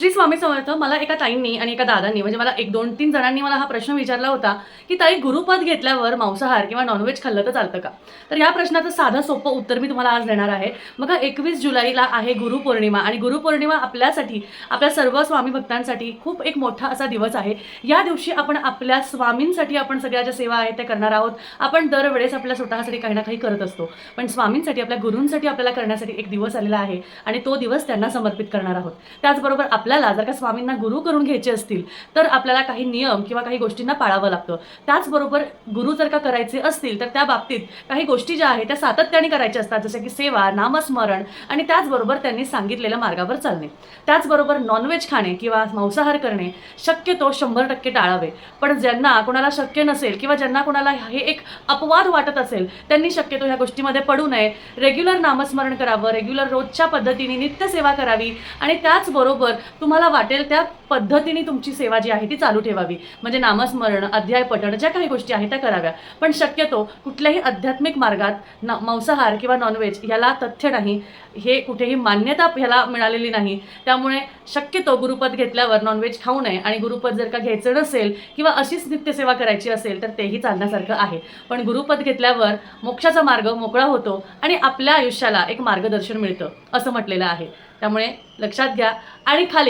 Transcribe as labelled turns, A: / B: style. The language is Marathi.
A: श्री स्वामी समर्थ मला एका ताईंनी आणि एका दादांनी म्हणजे मला एक दोन तीन जणांनी मला हा प्रश्न विचारला होता की ताई गुरुपद घेतल्यावर मांसाहार किंवा नॉनव्हेज खाल्लं तर चालतं का? तर या प्रश्नाचं साधं सोपं उत्तर मी तुम्हाला आज देणार आहे. बघा एकवीस जुलैला आहे गुरुपौर्णिमा आणि गुरुपौर्णिमा आपल्यासाठी आपल्या सर्व स्वामी भक्तांसाठी खूप एक मोठा असा दिवस आहे. या दिवशी आपण आपल्या स्वामींसाठी आपण सगळ्या ज्या सेवा आहेत त्या करणार आहोत. आपण दरवेळेस आपल्या स्वतःसाठी काही ना काही करत असतो. पण स्वामींसाठी आपल्या गुरूंसाठी आपल्याला करण्यासाठी एक दिवस आलेला आहे आणि तो दिवस त्यांना समर्पित करणार आहोत. त्याचबरोबर आपल्याला जर का स्वामींना गुरु करून घ्यायचे असतील तर आपल्याला काही नियम किंवा काही गोष्टींना पाळावं लागतं. त्याचबरोबर गुरु जर का करायचे असतील तर त्या बाबतीत काही गोष्टी ज्या आहेत त्या सातत्याने करायच्या असतात जसे की सेवा नामस्मरण आणि त्याचबरोबर त्यांनी सांगितलेल्या मार्गावर चालणे. त्याचबरोबर नॉनव्हेज खाणे किंवा मांसाहार करणे शक्यतो शंभर टक्के टाळावे. पण ज्यांना कोणाला शक्य नसेल किंवा ज्यांना कोणाला हे एक अपवाद वाटत असेल त्यांनी शक्यतो ह्या गोष्टीमध्ये पडू नये. रेग्युलर नामस्मरण करावं रेग्युलर रोजच्या पद्धतीने नित्यसेवा करावी आणि त्याचबरोबर तुम्हाला वाटेल त्या पद्धतीने तुमची सेवा जी आहे ती चालू ठेवावी. म्हणजे नामस्मरण अध्याय पठण ज्या काही गोष्टी आहेत त्या कराव्या. पण शक्यतो कुठल्याही आध्यात्मिक मार्गात न मांसाहार किंवा नॉनव्हेज ह्याला तथ्य नाही हे कुठेही मान्यता ह्याला मिळालेली नाही. त्यामुळे शक्यतो गुरुपद घेतल्यावर नॉनव्हेज खाऊ नये. आणि गुरुपद जर का घ्यायचं नसेल किंवा अशीच नित्यसेवा करायची असेल तर तेही चालण्यासारखं आहे. पण गुरुपद घेतल्यावर मोक्षाचा मार्ग मोकळा होतो आणि आपल्या आयुष्याला एक मार्गदर्शन मिळतं असं म्हटलेलं आहे. त्यामुळे लक्षात घ्या. आणि खाली